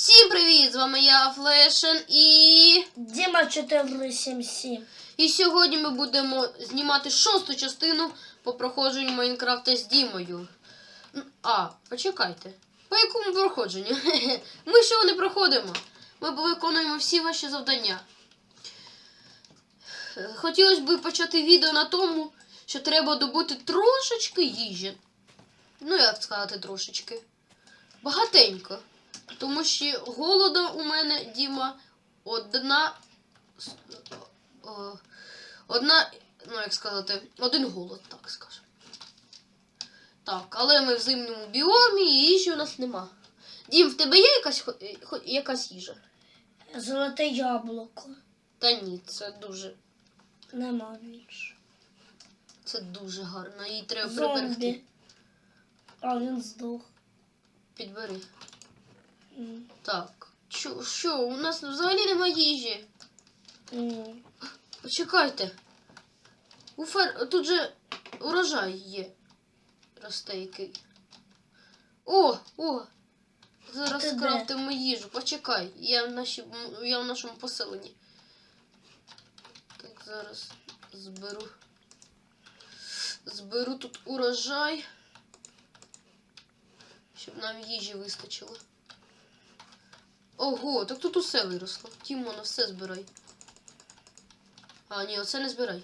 Всім привіт! З вами я Флешен і. Діма 477. І сьогодні ми будемо знімати шосту частину по проходженню Майнкрафта з Дімою. А, почекайте. По якому проходженню? Ми ще не проходимо. Ми виконуємо всі ваші завдання. Хотілося б почати відео на тому, що треба добути трошечки їжі. Ну, як сказати, трошечки. Багатенько. Тому що голода у мене, Діма, одна. Одна, ну як сказати, один голод, так скажемо. Так, але ми в зимньому біомі і їжі у нас нема. Дім, в тебе є якась, якась їжа? Золоте яблуко. Та ні, це дуже, Нема більше. це дуже гарно. Її треба приберегти. А він здох. Підбери. Так. Що, що, у нас взагалі немає їжі. М. Почекайте. У фер... Тут же урожай є. Росте який. О, о! Зараз Ти де? їжу. Почекай. Я в, наші... я в нашому поселенні. Так, зараз зберу. Зберу тут урожай. Щоб нам їжі вистачило. Ого, так тут усе виросло. Тімоно, все збирай. А, ні, оце не збирай.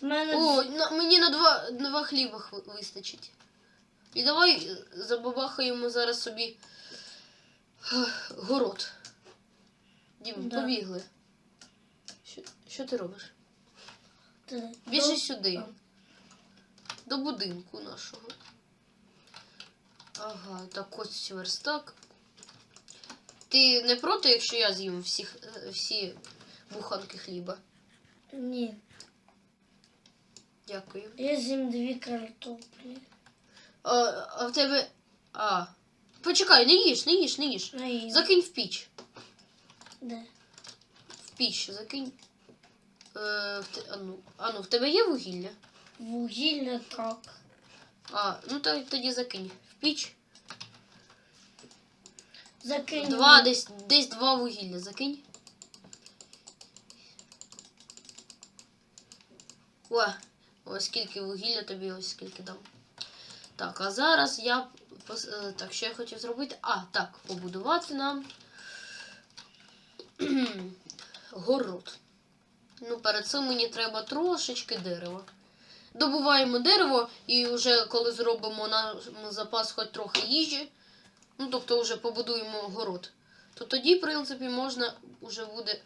В мене О, на, мені на два, на два хліба хв- вистачить. І давай забабахаємо зараз собі ех, город. Дім, Да. побігли. Що, що ти робиш? Ти- Ну, сюди. а. До будинку нашого. Ага, так ось верстак. Ти не проти, якщо я з'їм всіх, е, всі буханки хліба? Ні. Дякую. Я з'їм дві картоплі. А, а в тебе. А. Почекай, не їж, не їж, не їж. Наїм. Закинь в піч. Де? В піч закинь. Е, в те, а, ну, а ну, в тебе є вугілля? Вугілля так. А, ну то, тоді закинь. В піч. Закинь. Два, десь, десь два вугілля закинь. О, ось скільки вугілля тобі, ось скільки дам. Так, а зараз я. е, Так, що я хотів зробити? А, так, побудувати нам. Город. Ну, перед цим мені треба трошечки дерева. Добуваємо дерево і вже коли зробимо наш запас хоч трохи їжі, ну тобто вже побудуємо город, то тоді, в принципі, можна вже буде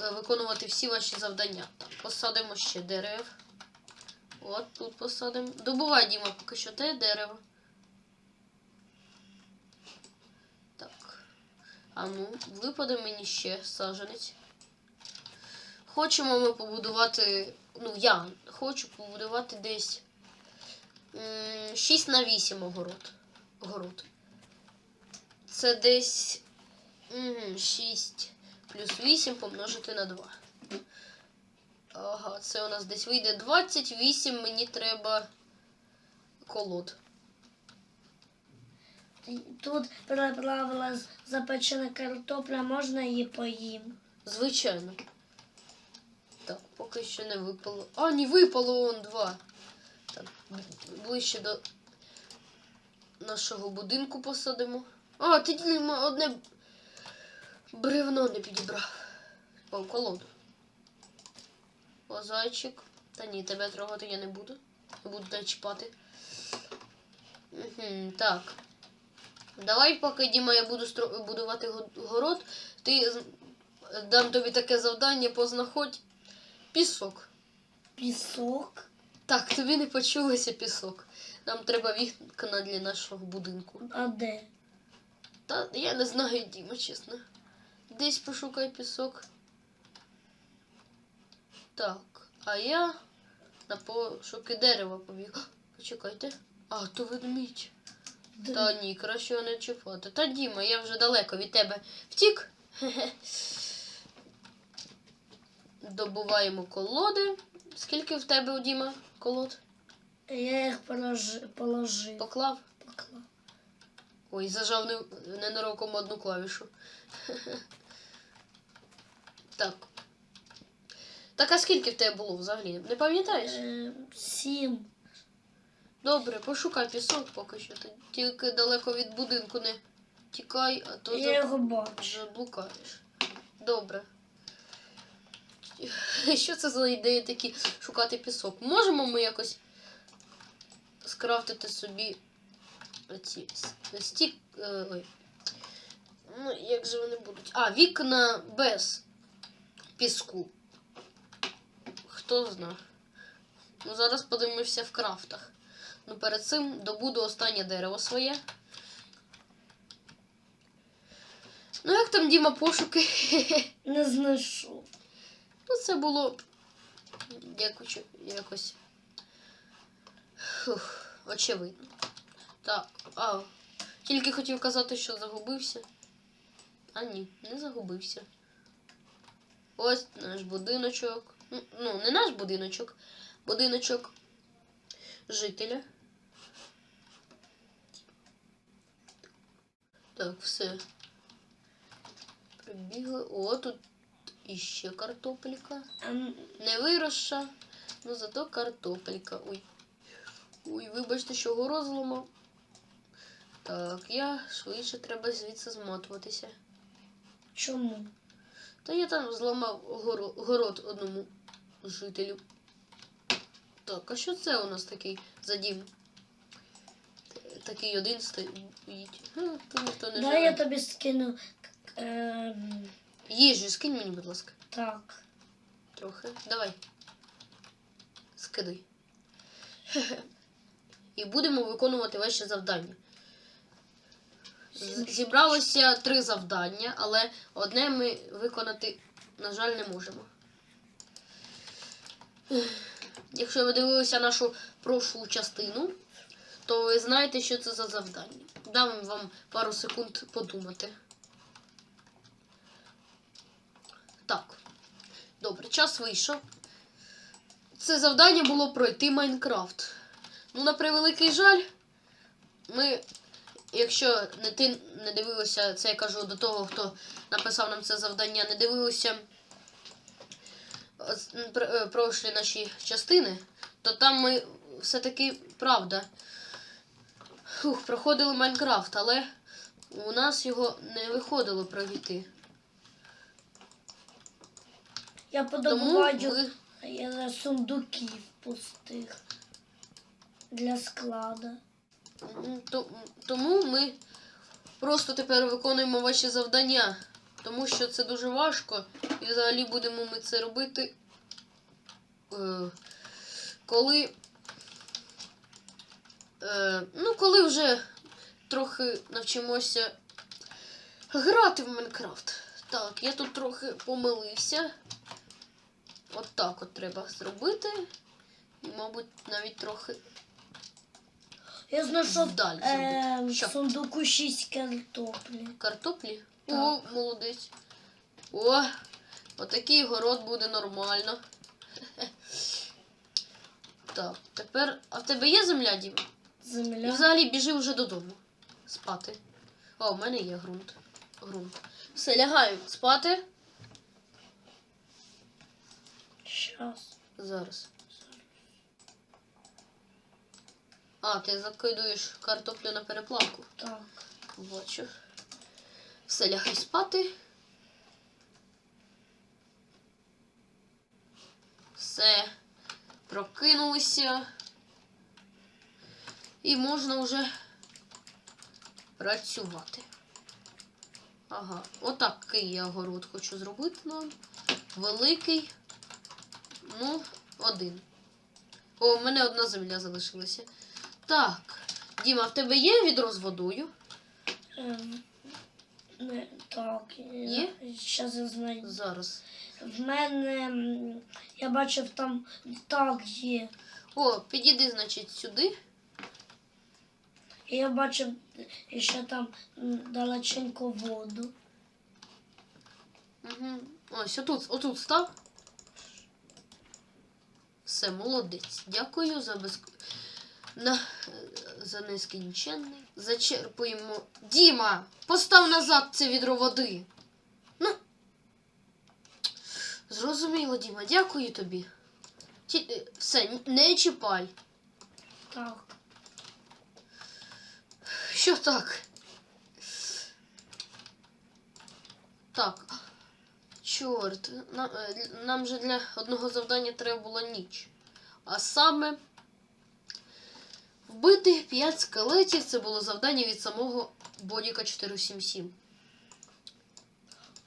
е, виконувати всі ваші завдання. Так, посадимо ще дерев. От тут посадимо. Добувай, Діма, поки що те дерево. Так. А ну, випаде мені ще саджанець. Хочемо ми побудувати. Ну, я хочу побудувати десь 6 на 8 огород. Огород. Це десь 6 плюс 8 помножити на 2. Ага, це у нас десь вийде 28, мені треба колод. Тут приправила запечена картопля, можна її поїм. Звичайно. Так, поки що не випало. А, не випало он два. Ближче до нашого будинку посадимо. А, тоді одне бревно не підібрав. О, колоду. О, зайчик. Та ні, тебе трогати я не буду. Не буду тебе чіпати. Угу, так. Давай, поки Діма, я буду стро- будувати город, ти дам тобі таке завдання, познаходь пісок. Пісок. Так, тобі не почулося пісок. Нам треба вікна для нашого будинку. А де? Та я не знаю, Діма, чесно. Десь пошукай пісок. Так, а я на пошуки дерева побіг. Почекайте. А, то ведмідь. Де? Та ні, краще його не чіпати. Та Діма, я вже далеко від тебе втік. Добуваємо колоди. Скільки в тебе, Діма, колод? Я їх положи, положив. Поклав? Поклав. Ой, зажав не- ненароком одну клавішу. Так. Так, а скільки в тебе було взагалі? Не пам'ятаєш? Е, сім. Добре, пошукай пісок поки що. Ти тільки далеко від будинку не тікай, а то Я за- його бачу. заблукаєш. Добре. Що це за ідеї такі шукати пісок? Можемо ми якось скрафтити собі оці стік. е, Ой. Ну, як же вони будуть? А, вікна без піску. Хто знає. Ну, зараз подивимося в крафтах. Ну, перед цим добуду останнє дерево своє. Ну, як там Діма пошуки? Не знайшов. Ну, це було якось, якось очевидно. Так, а, тільки хотів казати, що загубився. А ні, не загубився. Ось наш будиночок. Ну, не наш будиночок, будиночок жителя. Так, все. Прибігли. О, тут іще картопелька. Ем, Не виросша, ну зато картопелька. Ой. Ой, вибачте, що город зламав. Так, я швидше треба звідси змотуватися. Чому? Та я там зламав горо- город одному жителю. Так, а що це у нас такий за дім? Такий один стоїть. А, ніхто не Дай я тобі скину. Ем, Їжу, скинь мені, будь ласка. так. Трохи. Давай. Скидай. І будемо виконувати ваші завдання. Зібралося три завдання, але одне ми виконати, на жаль, не можемо. Якщо ви дивилися нашу прошлу частину, то ви знаєте, що це за завдання. Дам вам пару секунд подумати. Так. Добре, час вийшов. Це завдання було пройти Майнкрафт. Ну, на превеликий жаль, ми, якщо не ти не дивилася, це я кажу до того, хто написав нам це завдання, не дивилися е, е, прошлі наші частини, то там ми все-таки правда. Фух, проходили Майнкрафт, але у нас його не виходило пройти. Я подобаю ми сундуків пустих для то- Тому ми просто тепер виконуємо ваші завдання, тому що це дуже важко, і взагалі будемо ми це робити, е, коли, е, ну, коли вже трохи навчимося грати в Майнкрафт. Так, я тут трохи помилився. От так от треба зробити. І, мабуть, навіть трохи Я знайшов Вдаль е, в сундуку шість картоплі. Картоплі? Так. О, молодець. О, отакий город буде нормально. Так, тепер. А в тебе є земля, Дім? І Земля. взагалі біжи вже додому. Спати. О, в мене є ґрунт. Ґрунт. Все, лягаю спати. Щас. Зараз. А, ти закидуєш картоплю на переплавку. Так. Бачу. Все, лягай спати. Все. Прокинулися. І можна вже працювати. Ага, отакий я огород хочу зробити нам. Великий. Ну, один. О, в мене одна земля залишилася. Так. Діма, в тебе є відро з водою? Ем, не, так. Є? Зараз я знайду. Зараз. В мене м, я бачив там так є. О, підійди, значить, сюди. І я бачив ще там м, далеченько воду. Угу. Ось, отут, отут став. Все, молодець. Дякую за без... На... за нескінченний. Зачерпуємо. Діма! Постав назад це відро води. Ну. Зрозуміло, Діма, дякую тобі. Ті, е, все, не чіпай. Так. Що так? Так. Чорт, нам, е, нам же для одного завдання треба було ніч. А саме вбити 5 скелетів це було завдання від самого Бодіка 477.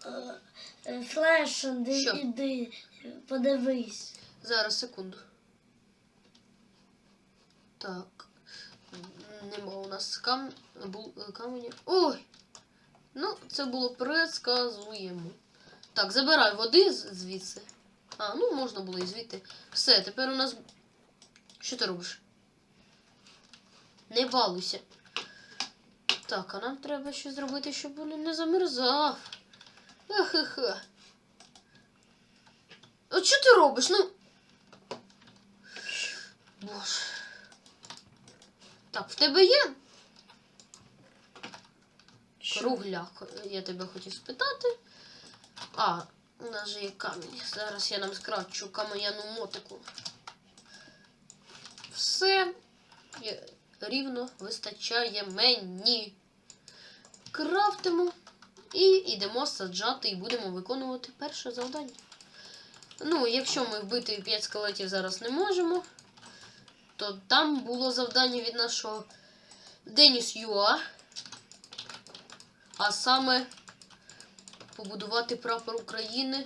Е, е, Флеш, іди, Що? іди, подивись. Зараз, секунду. Так. Нема у нас кам... бу- каменя. Ой! Ну, це було предсказуємо. Так, забирай води звідси. А, ну можна було і звідти. Все, тепер у нас. Що ти робиш? Не балуйся. Так, а нам треба щось зробити, щоб він не замерзав. Ахе-хе. От що ти робиш? Ну. Боже. Так, в тебе є кругляк, я тебе хотів спитати. А, у нас же є камінь. Зараз я нам скрачу кам'яну мотику. Все рівно вистачає мені. Крафтимо і йдемо саджати і будемо виконувати перше завдання. Ну, якщо ми вбити 5 скелетів зараз не можемо, то там було завдання від нашого Деніс Юа. А саме побудувати прапор України.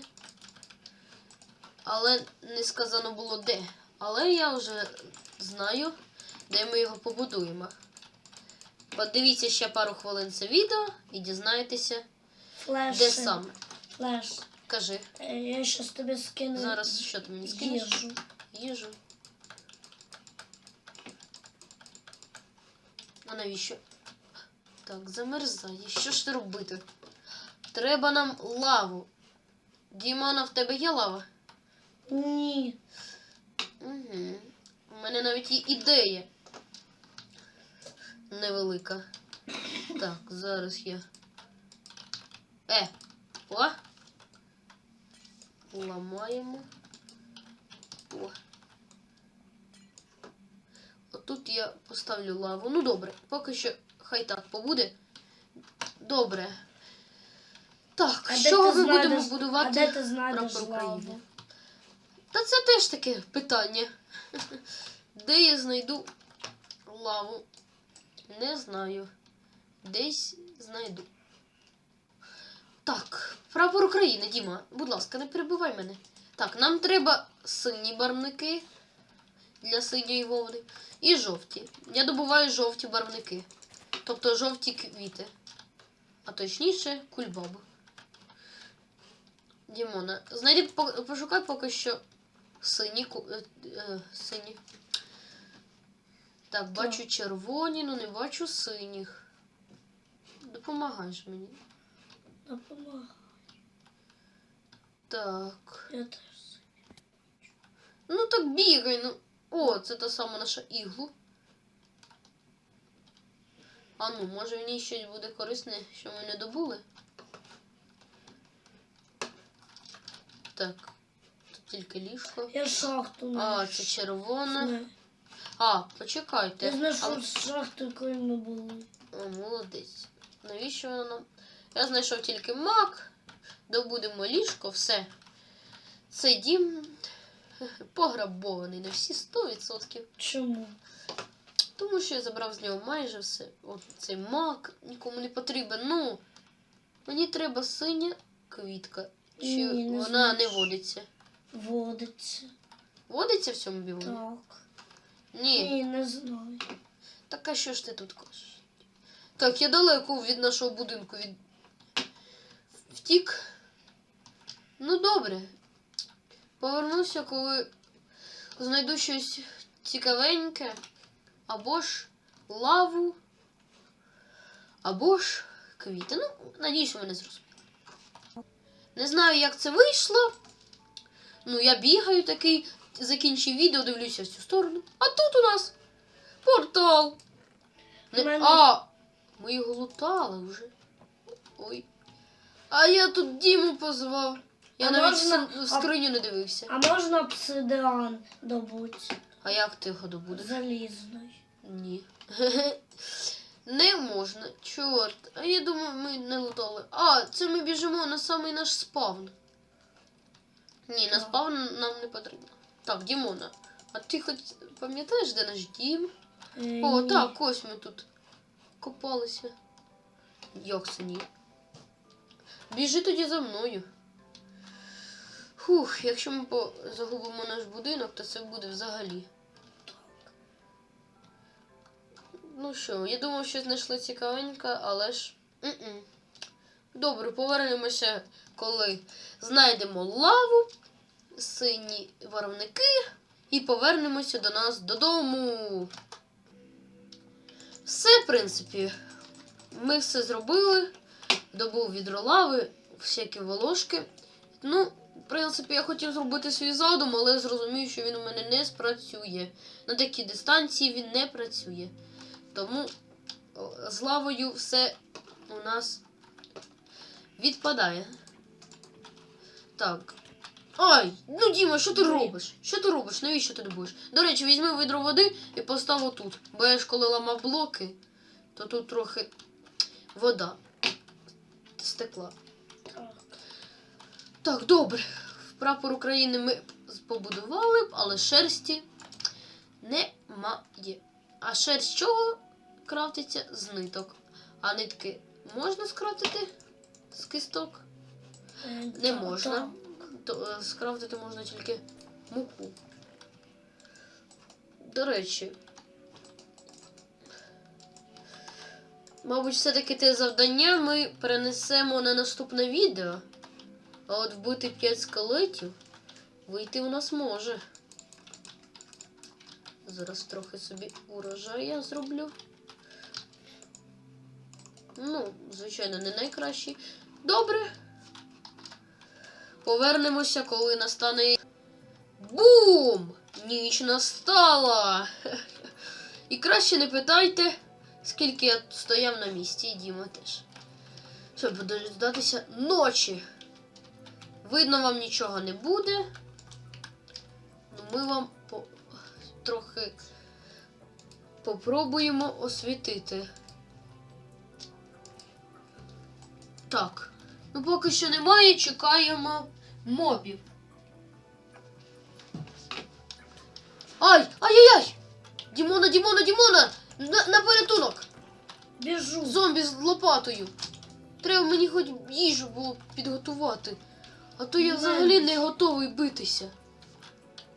Але не сказано було де. Але я вже знаю, де ми його побудуємо. Подивіться ще пару хвилин це відео і дізнаєтеся, Флеш. де саме. Флеш. Кажи, Е, Я щас тобі скину зараз що ти мені скинеш? їжу. Їжу. А навіщо? Так, замерзає. Що ж ти робити? Треба нам лаву. Дімона, в тебе є лава? Ні. Угу. У мене навіть є ідея. Невелика. Так, зараз я. Е! О! Ламаємо. О. Отут я поставлю лаву. Ну добре, поки що хай так побуде. Добре. Так, А з чого ми знайдеш- будемо будувати А де ти знайдеш прапор України? лаву? Та це теж таке питання. Де я знайду лаву? Не знаю. Десь знайду. Так, прапор України, Діма, будь ласка, не перебивай мене. Так, нам треба сині барвники для синьої вовни і жовті. Я добуваю жовті барвники. Тобто жовті квіти. А точніше, кульбаби. Дімона, знайди, пошукай поки що сині, е, е, сині. Так, бачу червоні, ну не бачу синіх. Допомагаєш мені. Допомагай. Так. Я теж. Ну так бігай, ну. О, це та сама наша іглу. А ну, може в ній щось буде корисне, що ми не добули? Так. Тут тільки ліжко. Я шахту А, це червона. А, почекайте. Я знайшов Але- шахту, коли ми були. О, молодець. Навіщо вона нам? Я знайшов тільки мак. Добудемо ліжко, все. Цей дім пограбований на всі 100%. Чому? Тому що я забрав з нього майже все. От цей мак нікому не потрібен. Ну, мені треба синя квітка. Чи Ні, не вона не знаєш. водиться? Водиться. Водиться в цьому біомі? Так. Ні. Ні, не знаю. Так а що ж ти тут кажеш? Так, я далеко від нашого будинку від... втік. Ну добре. Повернуся, коли знайду щось цікавеньке. Або ж лаву, або ж квіти. Ну, надіюсь, мене зрозуміли. Не знаю, як це вийшло. Ну, я бігаю такий, закінчив відео, дивлюся в цю сторону. А тут у нас портал. Не... Мене- А! Ми його лутали вже. Ой. А я тут Діму позвав. Я А навіть можна- в скриню не дивився. А можна обсидіан добути? А як ти його добудеш? Залізний. Ні. Не можна. Чорт. А я думаю, ми не лутали. А, це ми біжимо на самий наш спавн. Ні, на спавн нам не потрібно. Так, Дімона. А ти хоч пам'ятаєш, де наш дім? Е, О, ні. так, ось ми тут копалися. Як це ні? Біжи тоді за мною. Фух, якщо ми загубимо наш будинок, то це буде взагалі. Ну що, я думав, що знайшли цікавеньке, але ж. м-м. Добре, повернемося, коли знайдемо лаву, сині варовники і повернемося до нас додому. Все, в принципі, ми все зробили. Добув відро лави, всякі волошки. Ну, в принципі, я хотів зробити свій задум, але зрозумів, що він у мене не спрацює. На такій дистанції він не працює. Тому з лавою все у нас відпадає. Так. Ай, ну Діма, що ти робиш? Що ти робиш? Навіщо ти добуєш? До речі, візьми відро води і постав отут. Бо я ж коли ламав блоки, то тут трохи вода стекла. Так. Так, добре. Прапор України ми побудували б, але шерсті немає. А шерсть чого крафтиться з ниток? А нитки можна скрафтити з кисток? Не можна. То, е, скрафтити можна тільки муку. До речі. Мабуть, все-таки те завдання ми перенесемо на наступне відео. А от вбити 5 скелетів вийти у нас може. Зараз трохи собі урожай я зроблю. Ну, звичайно, не найкращий. Добре. Повернемося, коли настане. Бум! Ніч настала! І краще не питайте, скільки я стояв на місці, і Діма теж. Щоб дождатися ночі. Видно, вам нічого не буде. Ну, ми вам. Трохи попробуємо освітити. Так. Ну, поки що немає, чекаємо мобів. Ай! Ай-яй-яй! Дімона, Дімона, Дімона! На, на порятунок! Біжу. Зомбі з лопатою. Треба мені хоч їжу було підготувати. А то я взагалі не готовий битися.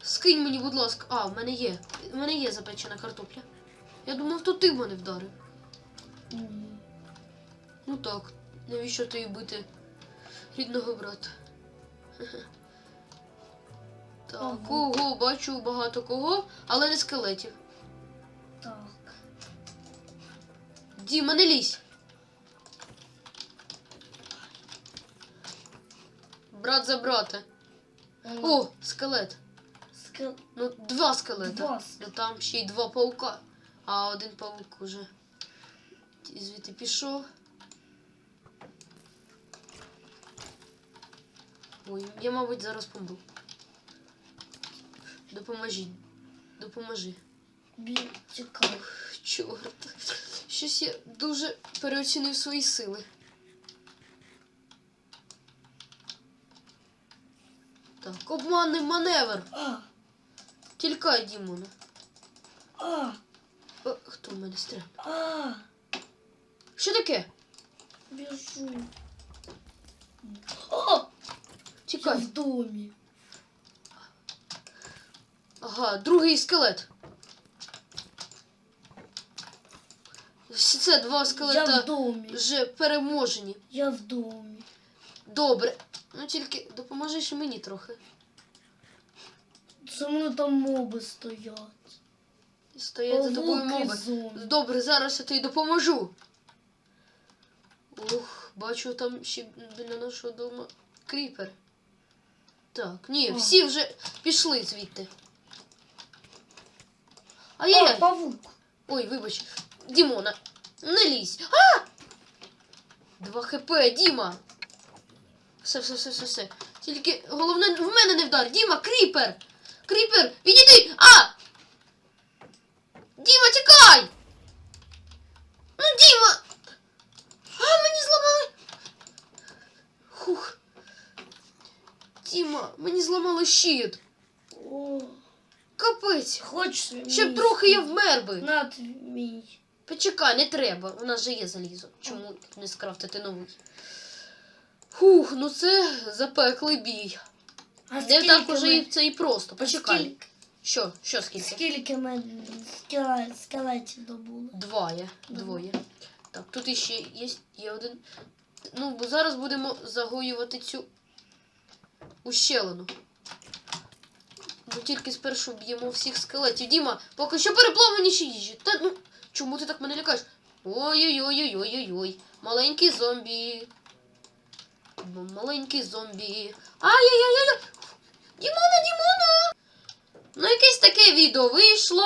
Скинь мені, будь ласка. А, в мене є. В мене є запечена картопля. Я думав, то ти мене вдарив. Ні. Ну так, навіщо тобі бити рідного брата? Так, Ага. кого бачу багато кого, але не скелетів. Так. Діма, не лізь. Брат за брата. Е, О, скелет. Скел- Ну, два скелета. Два Ну там ще й два паука. А один паук уже звідти пішов. Ой, я, мабуть, зараз помру. Допоможіть. Допоможи. Бі... Чекай. Чорт. Щось я дуже переоцінив свої сили. Так, обманний маневр. Тікай, Дімона. а, О, хто в мене стріляє? а. Що таке? Біжу. О! Я Тікай. в домі. Ага, другий скелет. Всі це два Я в скелета домі. вже переможені. Я в домі. Добре. Ну тільки допоможи ще мені трохи. Мене там моби стоять. Стоять за тобою Павуки мови. зомбі. Добре, зараз я тобі допоможу. Ух, бачу там ще біля нашого дому кріпер. Так, ні, О. всі вже пішли звідти. А, Ай-яй-яй. павук. Ой, вибач. Дімона, не лізь. А! Два хп, Діма. Все, все, все, все, все. Тільки головне в мене не вдар. Діма, кріпер! Кріпер, відійди! А! Діма, тікай! Ну, Діма! А, мені зламали. Хух. Діма, мені зламали щит. О, Капець. хочеш Ще б мій трохи я вмер би. На твій мій. Почекай, не треба. У нас же є залізо. Чому не скрафтити новий? Фух, ну це запеклий бій. А Не так уже ми- і це і просто. Почекай. Скільки, Що? Що скільки? скільки ми скеле- скелетів добули? Двоє. Двоє. Так, тут іще є, є один. Ну, бо зараз будемо загоювати цю ущелину. Ми тільки спершу б'ємо всіх скелетів. Діма, поки що переплавленіші їжі. Та ну, чому ти так мене лякаєш? Ой-ой-ой-ой-ой-ой. Маленький зомбі. Маленький зомбі. Ай-яй-яй-яй. Дімона, Дімона! Ну, якесь таке відео вийшло.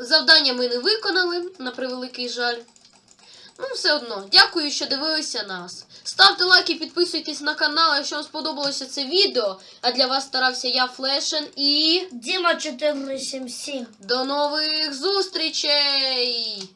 Завдання ми не виконали, на превеликий жаль. Ну, все одно, дякую, що дивилися нас. Ставте лайки, підписуйтесь на канал, якщо вам сподобалося це відео. А для вас старався я Флешен і Діма 477. до нових зустрічей!